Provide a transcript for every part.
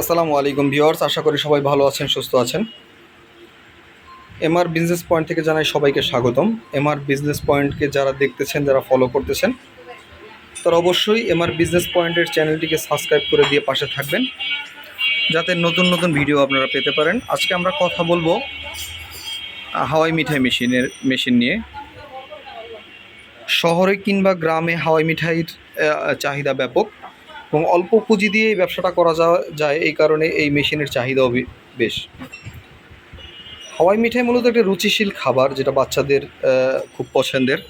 আসসালামু আলাইকুম ভিউয়ার্স, আশা করি সবাই ভালো আছেন, সুস্থ আছেন। এমআর বিজনেস পয়েন্ট থেকে জানাই সবাইকে স্বাগতম। এমআর বিজনেস পয়েন্টকে যারা দেখতেছেন, যারা ফলো করতেছেন, তারা অবশ্যই এমআর বিজনেস পয়েন্টের চ্যানেলটিকে সাবস্ক্রাইব করে দিয়ে পাশে থাকবেন, যাতে নতুন নতুন ভিডিও আপনারা পেতে পারেন। আজকে আমরা কথা বলব হাওয়াই মিঠাই মেশিনের, মেশিন নিয়ে। শহরে কিংবা গ্রামে হাওয়াই মিঠাইয়ের চাহিদা ব্যাপক। এবং অল্প পুঁজি দিয়ে এই ব্যবসাটা করা যায়, এই কারণে এই মেশিনের চাহিদাও বেশ। হাওয়াই মিঠাই মূলত একটা রুচিশীল খাবার, যেটা বাচ্চাদের খুব পছন্দের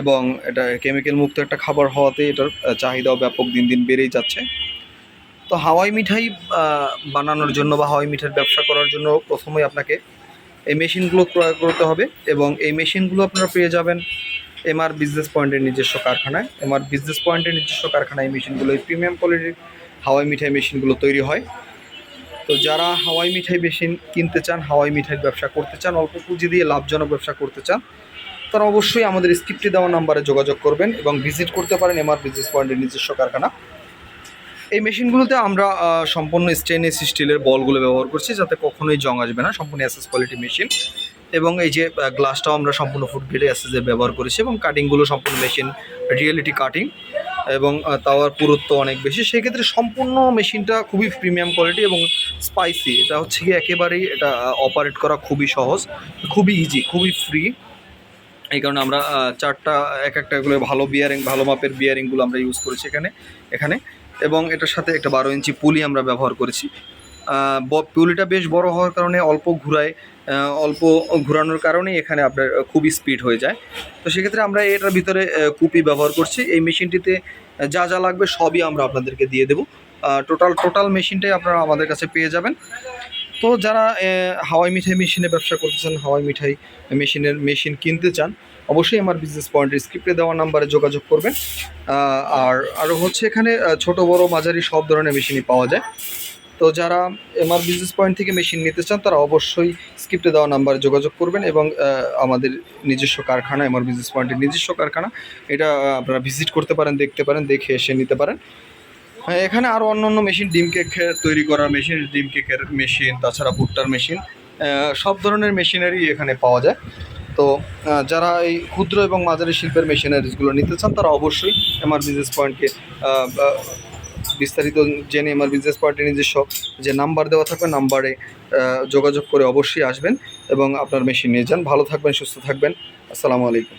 এবং এটা কেমিক্যাল মুক্ত একটা খাবার হওয়াতে এটার চাহিদাও ব্যাপক দিন দিন বেড়েই যাচ্ছে। তো হাওয়াই মিঠাই বানানোর জন্য বা হাওয়াই মিঠাইয়ের ব্যবসা করার জন্য প্রথমেই আপনাকে এই মেশিনগুলো ক্রয় করতে হবে এবং এই মেশিনগুলো আপনারা পেয়ে যাবেন এমআর বিজনেস পয়েন্টের নিজস্ব কারখানায়। এমআর বিজনেস পয়েন্টের নিজস্ব কারখানায় মেশিনগুলো, এই প্রিমিয়াম কোয়ালিটির হাওয়াই মিঠাই মেশিনগুলো তৈরি হয়। তো যারা হাওয়াই মিঠাই মেশিন কিনতে চান, হাওয়াই মিঠাইয়ের ব্যবসা করতে চান, অল্প পুঁজি দিয়ে লাভজনক ব্যবসা করতে চান, তারা অবশ্যই আমাদের স্ক্রিপ্টে দেওয়া নাম্বারে যোগাযোগ করবেন এবং ভিজিট করতে পারেন এমআর বিজনেস পয়েন্টের নিজস্ব কারখানা। এই মেশিনগুলোতে আমরা সম্পূর্ণ স্টেনলেস স্টিলের বলগুলো ব্যবহার করছি, যাতে কখনোই জং আসবে না, সম্পূর্ণ অ্যাসেস কোয়ালিটি মেশিন এবং এই যে গ্লাসটাও আমরা সম্পূর্ণ ফুড গ্রেডে অ্যাসেসের ব্যবহার করেছি এবং কাটিংগুলো সম্পূর্ণ মেশিন রিয়েলিটি কাটিং এবং তাওয়ার পুরুত্ব অনেক বেশি। সেক্ষেত্রে সম্পূর্ণ মেশিনটা খুবই প্রিমিয়াম কোয়ালিটি এবং স্পাইসি এটা হচ্ছে কি একেবারেই এটা অপারেট করা খুবই সহজ, খুবই ইজি খুবই ফ্রি এই কারণে আমরা চারটা, এক একটা করে ভালো বিয়ারিং ভালো মাপের বিয়ারিংগুলো আমরা ইউজ করেছি এখানে এখানে। এবং এটার সাথে একটা বারো ইঞ্চি পুলি আমরা ব্যবহার করেছি। ব- বেশ বড় হওয়ার কারণে অল্প ঘুরায় অল্প ঘোরানোর কারণেই এখানে আপনার খুবই স্পিড হয়ে যায়। তো সেক্ষেত্রে আমরা এটার ভিতরে কুপি ব্যবহার করছি। এই মেশিনটিতে যা যা লাগবে সবই আমরা আপনাদেরকে দিয়ে দেবো। টোটাল টোটাল মেশিনটাই আপনারা আমাদের কাছে পেয়ে যাবেন। তো যারা হাওয়াই মিঠাই মেশিনে ব্যবসা করতে চান, হাওয়াই মিঠাই মেশিনের মেশিন কিনতে চান, অবশ্যই আমার বিজনেস পয়েন্টের স্ক্রিপ্টে দেওয়া নাম্বারে যোগাযোগ করবেন। আর আরও হচ্ছে এখানে ছোট, বড়, মাঝারি সব ধরনের মেশিনই পাওয়া যায়। তো যারা এমআর বিজনেস পয়েন্ট থেকে মেশিন নিতে চান তারা অবশ্যই স্ক্রিপ্টে দেওয়া নাম্বারে যোগাযোগ করবেন এবং আমাদের নিজস্ব কারখানা এমআর বিজনেস পয়েন্টের নিজস্ব কারখানা এটা আপনারা ভিজিট করতে পারেন দেখতে পারেন দেখে এসে নিতে পারেন। হ্যাঁ, এখানে আরও অন্য অন্য মেশিন ডিম কেক তৈরি করার মেশিন ডিম কেকের মেশিন তাছাড়া ভুট্টার মেশিন সব ধরনের মেশিনারি এখানে পাওয়া যায়। তো যারা এই ক্ষুদ্র এবং মাঝারি শিল্পের মেশিনারিজগুলো নিতে চান তারা অবশ্যই এমআর বিজনেস পয়েন্টকে বিস্তারিত জেনে আমার বিজনেস পার্টি নিজস্ব যে নাম্বার দেওয়া থাকবে, নাম্বারে যোগাযোগ করে অবশ্যই আসবেন এবং আপনার মেশিন নিয়ে যান। ভালো থাকবেন, সুস্থ থাকবেন। আসসালামু আলাইকুম।